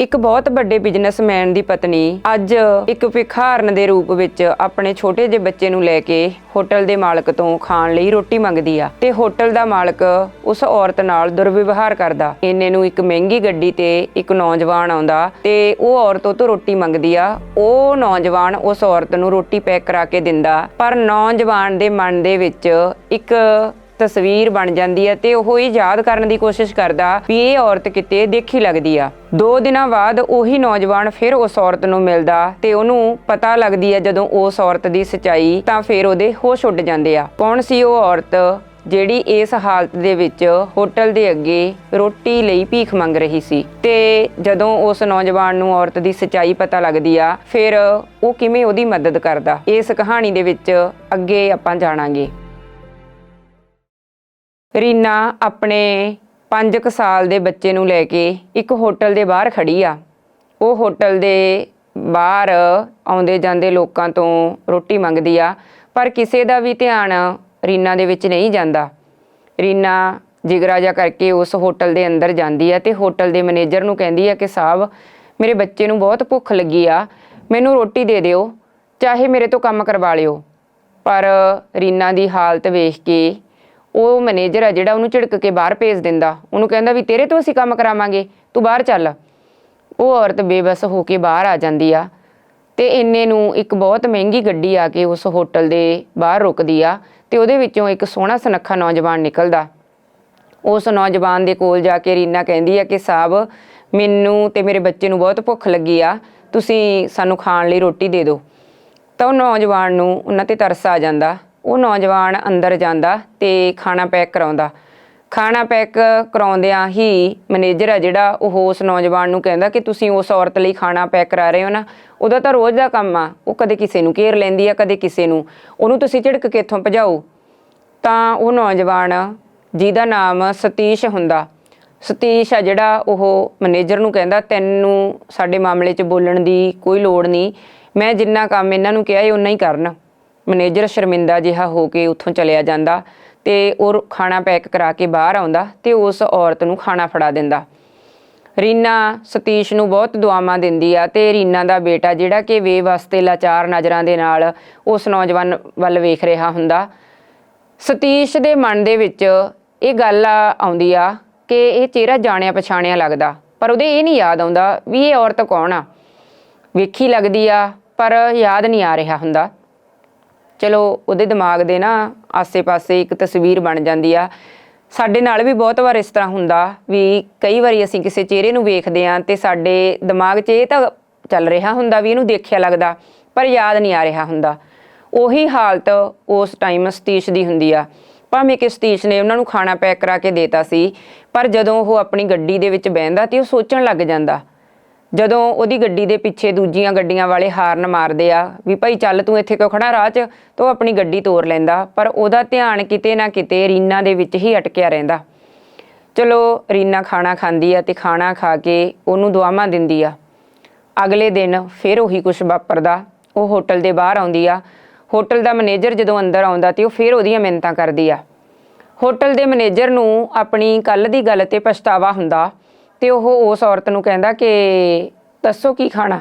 ਇੱਕ ਬਹੁਤ ਵੱਡੇ ਬਿਜ਼ਨਸਮੈਨ ਦੀ ਪਤਨੀ ਅੱਜ ਇੱਕ ਭਿਖਾਰਨ ਦੇ ਰੂਪ ਵਿੱਚ ਆਪਣੇ ਛੋਟੇ ਜਿਹੇ ਬੱਚੇ ਨੂੰ ਲੈ ਕੇ ਹੋਟਲ ਦੇ ਮਾਲਕ ਤੋਂ ਖਾਣ ਲਈ ਰੋਟੀ ਮੰਗਦੀ ਆ। ਤੇ ਹੋਟਲ ਦਾ ਮਾਲਕ ਉਸ ਔਰਤ ਨਾਲ ਦੁਰਵਿਵਹਾਰ ਕਰਦਾ। ਇੰਨੇ ਨੂੰ ਇੱਕ ਮਹਿੰਗੀ ਗੱਡੀ ਤੇ ਇੱਕ ਨੌਜਵਾਨ ਆਉਂਦਾ ਤੇ ਉਹ ਔਰਤ ਉਹ ਤੋਂ ਰੋਟੀ ਮੰਗਦੀ ਆ। ਉਹ ਨੌਜਵਾਨ ਉਸ ਔਰਤ ਨੂੰ ਰੋਟੀ ਪੈਕ ਕਰਾ ਕੇ ਦਿੰਦਾ। ਪਰ ਨੌਜਵਾਨ ਦੇ ਮਨ ਦੇ ਵਿੱਚ ਇੱਕ ਤਸਵੀਰ ਬਣ ਜਾਂਦੀ ਹੈ ਤੇ ਉਹ ਇਹ ਯਾਦ ਕਰਨ ਦੀ ਕੋਸ਼ਿਸ਼ ਕਰਦਾ ਵੀ ਇਹ ਔਰਤ ਕਿਤੇ ਦੇਖੀ ਲੱਗਦੀ ਆ। ਦੋ ਦਿਨਾਂ ਬਾਅਦ ਉਹੀ ਨੌਜਵਾਨ ਫਿਰ ਉਸ ਔਰਤ ਨੂੰ ਮਿਲਦਾ ਤੇ ਉਹਨੂੰ ਪਤਾ ਲੱਗਦੀ ਹੈ ਜਦੋਂ ਉਸ ਔਰਤ ਦੀ ਸਚਾਈ ਤਾਂ ਫਿਰ ਉਹਦੇ ਹੋਸ਼ ਉੱਡ ਜਾਂਦੇ ਆ। ਕੌਣ ਸੀ ਉਹ ਔਰਤ ਜਿਹੜੀ ਇਸ ਹਾਲਤ ਦੇ ਵਿੱਚ ਹੋਟਲ ਦੇ ਅੱਗੇ ਰੋਟੀ ਲਈ ਭੀਖ ਮੰਗ ਰਹੀ ਸੀ? ਤੇ ਜਦੋਂ ਉਸ ਨੌਜਵਾਨ ਨੂੰ ਔਰਤ ਦੀ ਸਚਾਈ ਪਤਾ ਲੱਗਦੀ ਆ, ਫਿਰ ਉਹ ਕਿਵੇਂ ਉਹਦੀ ਮਦਦ ਕਰਦਾ? ਇਸ ਕਹਾਣੀ ਦੇ ਵਿੱਚ ਅੱਗੇ ਆਪਾਂ ਜਾਣਾਂਗੇ। ਰੀਨਾ ਆਪਣੇ 5 ਸਾਲ ਦੇ ਬੱਚੇ ਨੂੰ ਲੈ ਕੇ ਇੱਕ ਹੋਟਲ ਦੇ ਬਾਹਰ ਖੜੀ ਆ। ਉਹ ਹੋਟਲ ਦੇ ਬਾਹਰ ਆਉਂਦੇ ਜਾਂਦੇ ਲੋਕਾਂ ਤੋਂ ਰੋਟੀ ਮੰਗਦੀ ਆ, ਪਰ ਕਿਸੇ ਦਾ ਵੀ ਧਿਆਨ ਰੀਨਾ ਦੇ ਵਿੱਚ ਨਹੀਂ ਜਾਂਦਾ। ਰੀਨਾ ਜਿਗਰਾ ਜਾ ਕਰਕੇ ਉਸ ਹੋਟਲ ਦੇ ਅੰਦਰ ਜਾਂਦੀ ਆ ਤੇ ਹੋਟਲ ਦੇ ਮੈਨੇਜਰ ਨੂੰ ਕਹਿੰਦੀ ਆ ਕਿ ਸਾਹਿਬ ਮੇਰੇ ਬੱਚੇ ਨੂੰ ਬਹੁਤ ਭੁੱਖ ਲੱਗੀ ਆ, ਮੈਨੂੰ ਰੋਟੀ ਦੇ ਦਿਓ, ਚਾਹੇ ਮੇਰੇ ਤੋਂ ਕੰਮ ਕਰਵਾ ਲਿਓ। ਪਰ ਰੀਨਾ ਦੀ ਹਾਲਤ ਵੇਖ ਕੇ ਉਹ ਮੈਨੇਜਰ ਆ ਜਿਹੜਾ ਉਹਨੂੰ ਝਿੜਕ ਕੇ ਬਾਹਰ ਭੇਜ ਦਿੰਦਾ। ਉਹਨੂੰ ਕਹਿੰਦਾ ਵੀ ਤੇਰੇ ਤੋਂ ਅਸੀਂ ਕੰਮ ਕਰਾਵਾਂਗੇ, ਤੂੰ ਬਾਹਰ ਚੱਲ। ਉਹ ਔਰਤ ਬੇਬਸ ਹੋ ਕੇ ਬਾਹਰ ਆ ਜਾਂਦੀ ਆ ਤੇ ਇੰਨੇ ਨੂੰ ਇੱਕ ਬਹੁਤ ਮਹਿੰਗੀ ਗੱਡੀ ਆ ਕੇ ਉਸ ਹੋਟਲ ਦੇ ਬਾਹਰ ਰੁਕਦੀ ਆ ਤੇ ਉਹਦੇ ਵਿੱਚੋਂ ਇੱਕ ਸੋਹਣਾ ਸੁਨੱਖਾ ਨੌਜਵਾਨ ਨਿਕਲਦਾ। ਉਸ ਨੌਜਵਾਨ ਦੇ ਕੋਲ ਜਾ ਕੇ ਰੀਨਾ ਕਹਿੰਦੀ ਆ ਕਿ ਸਾਹਿਬ ਮੈਨੂੰ ਤੇ ਮੇਰੇ ਬੱਚੇ ਨੂੰ ਬਹੁਤ ਭੁੱਖ ਲੱਗੀ ਆ, ਤੁਸੀਂ ਸਾਨੂੰ ਖਾਣ ਲਈ ਰੋਟੀ ਦੇ ਦਿਓ। ਤਾਂ ਉਹ ਨੌਜਵਾਨ ਨੂੰ ਉਹਨਾਂ ਤੇ ਤਰਸ ਆ ਜਾਂਦਾ। ਉਹ ਨੌਜਵਾਨ ਅੰਦਰ ਜਾਂਦਾ ਤੇ ਖਾਣਾ ਪੈਕ ਕਰਾਉਂਦਾ। ਖਾਣਾ ਪੈਕ ਕਰਾਉਂਦਿਆਂ ਹੀ ਮੈਨੇਜਰ ਆ ਜਿਹੜਾ, ਉਹ ਉਸ ਨੌਜਵਾਨ ਨੂੰ ਕਹਿੰਦਾ ਕਿ ਤੁਸੀਂ ਉਸ ਔਰਤ ਲਈ ਖਾਣਾ ਪੈਕ ਕਰਾ ਰਹੇ ਹੋ ਨਾ, ਉਹਦਾ ਤਾਂ ਰੋਜ਼ ਦਾ ਕੰਮ ਆ, ਉਹ ਕਦੇ ਕਿਸੇ ਨੂੰ ਘੇਰ ਲੈਂਦੀ ਆ, ਕਦੇ ਕਿਸੇ ਨੂੰ। ਉਹਨੂੰ ਤੁਸੀਂ ਝਿੜਕ ਕੇ ਇੱਥੋਂ ਭਜਾਓ। ਤਾਂ ਉਹ ਨੌਜਵਾਨ, ਜਿਹਦਾ ਨਾਮ ਸਤੀਸ਼ ਹੁੰਦਾ, ਸਤੀਸ਼ ਆ ਜਿਹੜਾ, ਉਹ ਮੈਨੇਜਰ ਨੂੰ ਕਹਿੰਦਾ, ਤੈਨੂੰ ਸਾਡੇ ਮਾਮਲੇ 'ਚ ਬੋਲਣ ਦੀ ਕੋਈ ਲੋੜ ਨਹੀਂ। ਮੈਂ ਜਿੰਨਾ ਕੰਮ ਇਹਨਾਂ ਨੂੰ ਕਿਹਾ ਏ ਉਨਾ ਹੀ ਕਰਨ। ਮੈਨੇਜਰ ਸ਼ਰਮਿੰਦਾ ਜਿਹਾ ਹੋ ਕੇ ਉੱਥੋਂ ਚਲਿਆ ਜਾਂਦਾ ਤੇ ਉਹ ਖਾਣਾ ਪੈਕ ਕਰਾ ਕੇ ਬਾਹਰ ਆਉਂਦਾ ਤੇ ਉਸ ਔਰਤ ਨੂੰ ਖਾਣਾ ਫੜਾ ਦਿੰਦਾ। ਰੀਨਾ ਸਤੀਸ਼ ਨੂੰ ਬਹੁਤ ਦੁਆਵਾਂ ਦਿੰਦੀ ਆ ਤੇ ਰੀਨਾ ਦਾ ਬੇਟਾ ਜਿਹੜਾ ਕਿ ਵੇ ਵਾਸਤੇ ਲਾਚਾਰ ਨਜ਼ਰਾਂ ਦੇ ਨਾਲ ਉਸ ਨੌਜਵਾਨ ਵੱਲ ਵੇਖ ਰਿਹਾ ਹੁੰਦਾ। ਸਤੀਸ਼ ਦੇ ਮਨ ਦੇ ਵਿੱਚ ਇਹ ਗੱਲ ਆਉਂਦੀ ਆ ਕਿ ਇਹ ਚਿਹਰਾ ਜਾਣਿਆ ਪਛਾਣਿਆ ਲੱਗਦਾ, ਪਰ ਉਹਦੇ ਇਹ ਨਹੀਂ ਯਾਦ ਆਉਂਦਾ ਵੀ ਇਹ ਔਰਤ ਕੌਣ ਆ। ਵੇਖੀ ਲੱਗਦੀ ਆ, ਪਰ ਯਾਦ ਨਹੀਂ ਆ ਰਿਹਾ ਹੁੰਦਾ। ਚਲੋ ਉਹਦੇ ਦਿਮਾਗ ਦੇ ਨਾ ਆਸੇ-ਪਾਸੇ ਇੱਕ ਤਸਵੀਰ ਬਣ ਜਾਂਦੀ ਆ। ਸਾਡੇ ਨਾਲ ਵੀ ਬਹੁਤ ਵਾਰ ਇਸ ਤਰ੍ਹਾਂ ਹੁੰਦਾ ਵੀ ਕਈ ਵਾਰੀ ਅਸੀਂ ਕਿਸੇ ਚਿਹਰੇ ਨੂੰ ਵੇਖਦੇ ਆਂ ਤੇ ਸਾਡੇ ਦਿਮਾਗ 'ਚ ਇਹ ਤਾਂ ਚੱਲ ਰਿਹਾ ਹੁੰਦਾ ਵੀ ਇਹਨੂੰ ਦੇਖਿਆ ਲੱਗਦਾ, ਪਰ ਯਾਦ ਨਹੀਂ ਆ ਰਿਹਾ ਹੁੰਦਾ। ਉਹੀ ਹਾਲਤ ਉਸ ਟਾਈਮ ਸਤੀਸ਼ ਦੀ ਹੁੰਦੀ ਆ। ਭਾਵੇਂ ਕਿ ਸਤੀਸ਼ ਨੇ ਉਹਨਾਂ ਨੂੰ ਖਾਣਾ ਪੈਕ ਕਰਾ ਕੇ ਦੇਤਾ ਸੀ, ਪਰ ਜਦੋਂ ਉਹ ਆਪਣੀ ਗੱਡੀ ਦੇ ਵਿੱਚ ਬਹਿੰਦਾ ਤੇ ਉਹ ਸੋਚਣ ਲੱਗ ਜਾਂਦਾ ਜਦੋਂ ਉਹਦੀ ਗੱਡੀ ਦੇ ਪਿੱਛੇ ਦੂਜੀਆਂ ਗੱਡੀਆਂ ਵਾਲੇ ਹਾਰਨ ਮਾਰਦੇ ਆ ਵੀ ਭਾਈ ਚੱਲ ਤੂੰ ਇੱਥੇ ਕਿਉਂ ਖੜਾ ਰਾਹ 'ਚ? ਤਾਂ ਉਹ ਆਪਣੀ ਗੱਡੀ ਤੋਰ ਲੈਂਦਾ, ਪਰ ਉਹਦਾ ਧਿਆਨ ਕਿਤੇ ਨਾ ਕਿਤੇ ਰੀਨਾ ਦੇ ਵਿੱਚ ਹੀ ਅਟਕਿਆ ਰਹਿੰਦਾ। ਚਲੋ, ਰੀਨਾ ਖਾਣਾ ਖਾਂਦੀ ਆ ਤੇ ਖਾਣਾ ਖਾ ਕੇ ਉਹਨੂੰ ਦੁਆਵਾਂ ਦਿੰਦੀ ਆ। ਅਗਲੇ ਦਿਨ ਫਿਰ ਉਹੀ ਕੁਛ ਵਾਪਰਦਾ। ਉਹ ਹੋਟਲ ਦੇ ਬਾਹਰ ਆਉਂਦੀ ਆ। ਹੋਟਲ ਦਾ ਮੈਨੇਜਰ ਜਦੋਂ ਅੰਦਰ ਆਉਂਦਾ ਤੇ ਉਹ ਫਿਰ ਉਹਦੀਆਂ ਮਿੰਨਤਾਂ ਕਰਦੀ ਆ। ਹੋਟਲ ਦੇ ਮੈਨੇਜਰ ਨੂੰ ਆਪਣੀ ਕੱਲ ਦੀ ਗੱਲ ਤੇ ਪਛਤਾਵਾ ਹੁੰਦਾ। ਤੇ ਉਹ ਉਸ ਔਰਤ ਨੂੰ ਕਹਿੰਦਾ ਕਿ ਦੱਸੋ ਕੀ ਖਾਣਾ?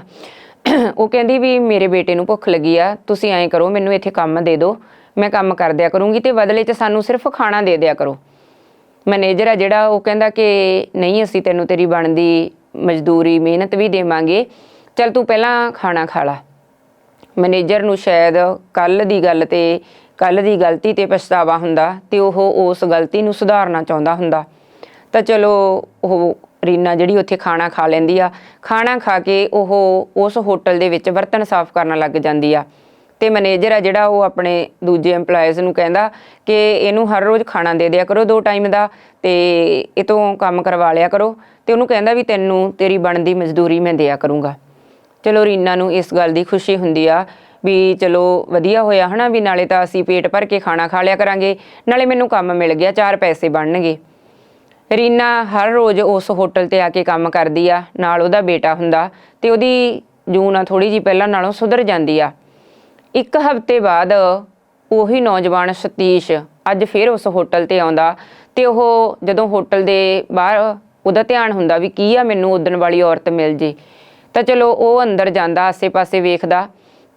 ਉਹ ਕਹਿੰਦੀ ਵੀ ਮੇਰੇ ਬੇਟੇ ਨੂੰ ਭੁੱਖ ਲੱਗੀ ਆ, ਤੁਸੀਂ ਐਂ ਕਰੋ, ਮੈਨੂੰ ਇੱਥੇ ਕੰਮ ਦੇ ਦਿਓ, ਮੈਂ ਕੰਮ ਕਰ ਦਿਆ ਕਰੂੰਗੀ ਤੇ ਬਦਲੇ 'ਚ ਸਾਨੂੰ ਸਿਰਫ ਖਾਣਾ ਦੇ ਦਿਆ ਕਰੋ। ਮੈਨੇਜਰ ਆ ਜਿਹੜਾ, ਉਹ ਕਹਿੰਦਾ ਕਿ ਨਹੀਂ, ਅਸੀਂ ਤੈਨੂੰ ਤੇਰੀ ਬਣਦੀ ਮਜ਼ਦੂਰੀ, ਮਿਹਨਤ ਵੀ ਦੇਵਾਂਗੇ, ਚਲ ਤੂੰ ਪਹਿਲਾਂ ਖਾਣਾ ਖਾ ਲਾ। ਮੈਨੇਜਰ ਨੂੰ ਸ਼ਾਇਦ ਕੱਲ ਦੀ ਗੱਲ ਤੇ ਕੱਲ ਦੀ ਗਲਤੀ ਤੇ ਪਛਤਾਵਾ ਹੁੰਦਾ ਤੇ ਉਹ ਉਸ ਗਲਤੀ ਨੂੰ ਸੁਧਾਰਨਾ ਚਾਹੁੰਦਾ ਹੁੰਦਾ। ਤਾਂ ਚਲੋ, ਉਹ ਰੀਨਾ ਜਿਹੜੀ ਉੱਥੇ ਖਾਣਾ ਖਾ ਲੈਂਦੀ ਆ। ਖਾਣਾ ਖਾ ਕੇ ਉਹ ਉਸ ਹੋਟਲ ਦੇ ਵਿੱਚ ਬਰਤਨ ਸਾਫ਼ ਕਰਨ ਲੱਗ ਜਾਂਦੀ ਆ। ਤੇ ਮੈਨੇਜਰ ਆ ਜਿਹੜਾ ਉਹ ਆਪਣੇ ਦੂਜੇ EMPLOYEES ਨੂੰ ਕਹਿੰਦਾ ਕਿ ਇਹਨੂੰ ਹਰ ਰੋਜ਼ ਖਾਣਾ ਦੇ ਦਿਆ ਕਰੋ ਦੋ ਟਾਈਮ ਦਾ ਤੇ ਇਹ ਤੋਂ ਕੰਮ ਕਰਵਾ ਲਿਆ ਕਰੋ। ਤੇ ਉਹਨੂੰ ਕਹਿੰਦਾ ਵੀ ਤੈਨੂੰ ਤੇਰੀ ਬਣਦੀ ਮਜ਼ਦੂਰੀ ਮੈਂ ਦਿਆ ਕਰੂੰਗਾ। ਚਲੋ ਰੀਨਾ ਨੂੰ ਇਸ ਗੱਲ ਦੀ ਖੁਸ਼ੀ ਹੁੰਦੀ ਆ ਵੀ ਚਲੋ ਵਧੀਆ ਹੋਇਆ ਹਨਾ ਵੀ ਨਾਲੇ ਤਾਂ ਅਸੀਂ ਪੇਟ ਭਰ ਕੇ ਖਾਣਾ ਖਾ ਲਿਆ ਕਰਾਂਗੇ। ਨਾਲੇ ਮੈਨੂੰ ਕੰਮ ਮਿਲ ਗਿਆ, ਚਾਰ ਪੈਸੇ ਬਣਨਗੇ। ਰੀਨਾ ਹਰ ਰੋਜ਼ ਉਸ ਹੋਟਲ ਤੇ ਆ ਕੇ ਕੰਮ ਕਰਦੀ ਆ, ਨਾਲ ਉਹਦਾ ਬੇਟਾ ਹੁੰਦਾ ਤੇ ਉਹਦੀ ਜੂਨ ਆ ਥੋੜੀ ਜੀ ਪਹਿਲਾਂ ਨਾਲੋਂ ਸੁਧਰ ਜਾਂਦੀ ਆ। ਇੱਕ ਹਫ਼ਤੇ ਬਾਅਦ ਉਹੀ ਨੌਜਵਾਨ ਸਤੀਸ਼ ਅੱਜ ਫਿਰ ਉਸ ਹੋਟਲ ਤੇ ਆਉਂਦਾ ਤੇ ਉਹ ਜਦੋਂ ਹੋਟਲ ਦੇ ਬਾਹਰ ਉਹਦਾ ਧਿਆਨ ਹੁੰਦਾ ਵੀ ਕੀ ਆ ਮੈਨੂੰ ਉਦਣ ਵਾਲੀ ਔਰਤ ਮਿਲ ਜੇ, ਤਾਂ ਚਲੋ ਉਹ ਅੰਦਰ ਜਾਂਦਾ, ਆਸੇ-ਪਾਸੇ ਵੇਖਦਾ,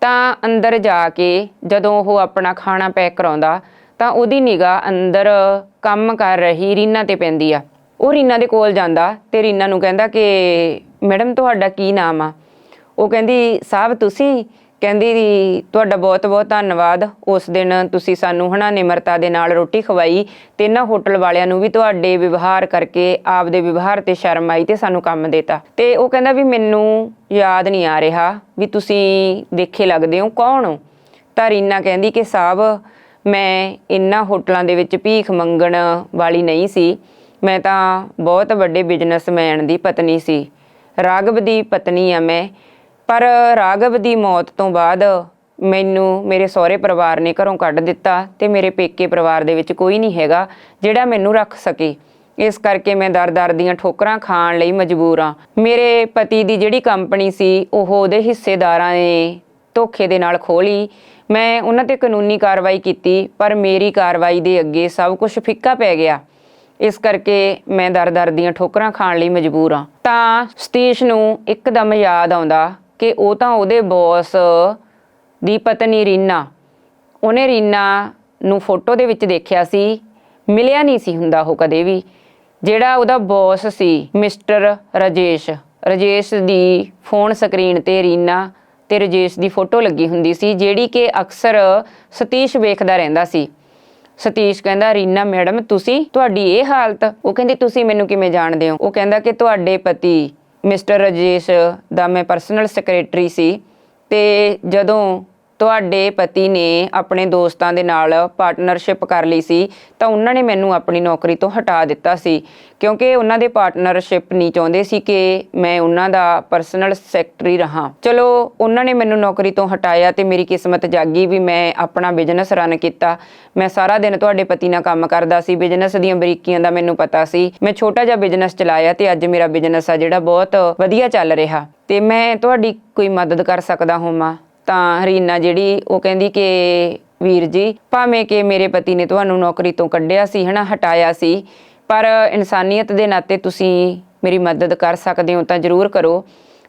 ਤਾਂ ਅੰਦਰ ਜਾ ਕੇ ਜਦੋਂ ਉਹ ਆਪਣਾ ਖਾਣਾ ਪੈਕ ਕਰਾਉਂਦਾ ਤਾਂ ਉਹਦੀ ਨਿਗਾਹ ਅੰਦਰ ਕੰਮ ਕਰ ਰਹੀ ਰੀਨਾ ਤੇ ਪੈਂਦੀ ਆ। ਉਹ ਰੀਨਾ ਦੇ ਕੋਲ ਜਾਂਦਾ ਤੇ ਰੀਨਾ ਨੂੰ ਕਹਿੰਦਾ ਕਿ, ਮੈਡਮ, ਤੁਹਾਡਾ ਕੀ ਨਾਮ ਆ? ਉਹ ਕਹਿੰਦੀ ਸਾਹਿਬ ਤੁਸੀਂ? ਕਹਿੰਦੀ, ਤੁਹਾਡਾ ਬਹੁਤ-ਬਹੁਤ ਧੰਨਵਾਦ। ਉਸ ਦਿਨ ਤੁਸੀਂ ਸਾਨੂੰ ਹਨਾ ਨਿਮਰਤਾ ਦੇ ਨਾਲ ਰੋਟੀ ਖਵਾਈ ਤੇ ਇਹਨਾਂ ਹੋਟਲ ਵਾਲਿਆਂ ਨੂੰ ਵੀ ਤੁਹਾਡੇ ਵਿਵਹਾਰ ਕਰਕੇ, ਆਪਦੇ ਵਿਵਹਾਰ ਤੇ ਸ਼ਰਮ ਆਈ ਤੇ ਸਾਨੂੰ ਕੰਮ ਦਿੱਤਾ। ਤੇ ਉਹ ਕਹਿੰਦਾ ਵੀ, ਮੈਨੂੰ ਯਾਦ ਨਹੀਂ ਆ ਰਿਹਾ ਵੀ ਤੁਸੀਂ ਦੇਖੇ ਲੱਗਦੇ ਹੋ ਕੌਣ? ਹੋ ਤਾਂ ਰੀਨਾ ਕਹਿੰਦੀ ਕਿ ਸਾਹਿਬ ਮੈਂ ਇਹਨਾਂ ਹੋਟਲਾਂ ਦੇ ਵਿੱਚ ਭੀਖ ਮੰਗਣ ਵਾਲੀ ਨਹੀਂ ਸੀ। ਮੈਂ ਤਾਂ ਬਹੁਤ ਵੱਡੇ ਬਿਜ਼ਨਸਮੈਨ ਦੀ ਪਤਨੀ ਸੀ। ਰਾਘਵ ਦੀ ਪਤਨੀ ਆ ਮੈਂ। ਪਰ ਰਾਘਵ ਦੀ ਮੌਤ ਤੋਂ ਬਾਅਦ ਮੈਨੂੰ ਮੇਰੇ ਸਹੁਰੇ ਪਰਿਵਾਰ ਨੇ ਘਰੋਂ ਕੱਢ ਦਿੱਤਾ ਤੇ ਮੇਰੇ ਪੇਕੇ ਪਰਿਵਾਰ ਦੇ ਵਿੱਚ ਕੋਈ ਨਹੀਂ ਹੈਗਾ ਜਿਹੜਾ ਮੈਨੂੰ ਰੱਖ ਸਕੇ। ਇਸ ਕਰਕੇ ਮੈਂ ਦਰ-ਦਰ ਦੀਆਂ ਠੋਕਰਾਂ ਖਾਣ ਲਈ ਮਜਬੂਰ ਹਾਂ। ਮੇਰੇ ਪਤੀ ਦੀ ਜਿਹੜੀ ਕੰਪਨੀ ਸੀ, ਉਹ ਉਹਦੇ ਹਿੱਸੇਦਾਰਾਂ ਨੇ ਧੋਖੇ ਦੇ ਨਾਲ ਖੋਲੀ ਮੈਂ ਉਹਨਾਂ ਤੇ ਕਾਨੂੰਨੀ ਕਾਰਵਾਈ ਕੀਤੀ, ਪਰ ਮੇਰੀ ਕਾਰਵਾਈ ਦੇ ਅੱਗੇ ਸਭ ਕੁਝ ਫਿੱਕਾ ਪੈ ਗਿਆ। ਇਸ ਕਰਕੇ ਮੈਂ ਦਰ-ਦਰ ਦੀਆਂ ਠੋਕਰਾਂ ਖਾਣ ਲਈ ਮਜਬੂਰ ਹਾਂ। ਤਾਂ ਸਤੀਸ਼ ਨੂੰ ਇੱਕਦਮ ਯਾਦ ਆਉਂਦਾ ਕਿ ਉਹ ਤਾਂ ਉਹਦੇ ਬੌਸ ਦੀ ਪਤਨੀ ਰੀਨਾ। ਉਹਨੇ ਰੀਨਾ ਨੂੰ ਫੋਟੋ ਦੇ ਵਿੱਚ ਦੇਖਿਆ ਸੀ। ਮਿਲਿਆ ਨਹੀਂ ਸੀ ਹੁੰਦਾ ਉਹ ਕਦੇ ਵੀ। ਜਿਹੜਾ ਉਹਦਾ ਬੌਸ ਸੀ ਮਿਸਟਰ ਰਜੇਸ਼। ਰਜੇਸ਼ ਦੀ ਫੋਨ ਸਕਰੀਨ ਤੇ ਰੀਨਾ ਤੇ ਰਜੇਸ਼ ਦੀ ਫੋਟੋ ਲੱਗੀ ਹੁੰਦੀ ਸੀ, ਜਿਹੜੀ ਕਿ ਅਕਸਰ ਸਤੀਸ਼ ਵੇਖਦਾ ਰਹਿੰਦਾ ਸੀ। ਸਤੀਸ਼ ਕਹਿੰਦਾ, ਰੀਨਾ, ਮੈਡਮ, ਤੁਸੀਂ, ਤੁਹਾਡੀ ਇਹ ਹਾਲਤ, ਉਹ ਕਹਿੰਦੀ, ਤੁਸੀਂ ਮੈਨੂੰ ਕਿਵੇਂ ਜਾਣਦੇ ਹੋ? ਉਹ ਕਹਿੰਦਾ ਕਿ ਤੁਹਾਡੇ ਪਤੀ ਮਿਸਟਰ ਰਜੇਸ਼ ਦਾ ਮੈਂ ਪਰਸਨਲ ਸੈਕਟਰੀ ਸੀ ਤੇ ਜਦੋਂ ਤੁਹਾਡੇ ਪਤੀ ਨੇ ਆਪਣੇ ਦੋਸਤਾਂ ਦੇ ਨਾਲ ਪਾਰਟਨਰਸ਼ਿਪ ਕਰ ਲਈ ਸੀ, ਤਾਂ ਉਹਨਾਂ ਨੇ ਮੈਨੂੰ ਆਪਣੀ ਨੌਕਰੀ ਤੋਂ ਹਟਾ ਦਿੱਤਾ ਸੀ। ਕਿਉਂਕਿ ਉਹਨਾਂ ਦੇ ਪਾਰਟਨਰਸ਼ਿਪ ਨਹੀਂ ਚਾਹੁੰਦੇ ਸੀ ਕਿ ਮੈਂ ਉਹਨਾਂ ਦਾ ਪਰਸਨਲ ਸੈਕਟਰੀ ਰਹਾ। ਚਲੋ, ਉਹਨਾਂ ਨੇ ਮੈਨੂੰ ਨੌਕਰੀ ਤੋਂ ਹਟਾਇਆ ਤੇ ਮੇਰੀ ਕਿਸਮਤ ਜਾਗੀ ਵੀ ਮੈਂ ਆਪਣਾ ਬਿਜ਼ਨਸ ਰਨ ਕੀਤਾ। ਮੈਂ ਸਾਰਾ ਦਿਨ ਤੁਹਾਡੇ ਪਤੀ ਨਾਲ ਕੰਮ ਕਰਦਾ ਸੀ ਬਿਜ਼ਨਸ ਦੀਆਂ ਬਰੀਕੀਆਂ ਦਾ ਮੈਨੂੰ ਪਤਾ ਸੀ। ਮੈਂ ਛੋਟਾ ਜਿਹਾ ਬਿਜ਼ਨਸ ਚਲਾਇਆ ਤੇ ਅੱਜ ਮੇਰਾ ਬਿਜ਼ਨਸ ਆ ਜਿਹੜਾ ਬਹੁਤ ਵਧੀਆ ਚੱਲ ਰਿਹਾ। ਤੇ ਮੈਂ ਤੁਹਾਡੀ ਕੋਈ ਮਦਦ ਕਰ ਸਕਦਾ ਹੋਵਾਂ? ਤਾਂ ਰੀਨਾ ਜਿਹੜੀ, ਉਹ ਕਹਿੰਦੀ ਕਿ ਵੀਰ ਜੀ, ਭਾਵੇਂ ਕਿ ਮੇਰੇ ਪਤੀ ਨੇ ਤੁਹਾਨੂੰ ਨੌਕਰੀ ਤੋਂ ਕੱਢਿਆ ਸੀ, ਹਨਾ, ਹਟਾਇਆ ਸੀ, ਪਰ ਇਨਸਾਨੀਅਤ ਦੇ ਨਾਤੇ ਤੁਸੀਂ ਮੇਰੀ ਮਦਦ ਕਰ ਸਕਦੇ ਹੋ ਤਾਂ ਜ਼ਰੂਰ ਕਰੋ।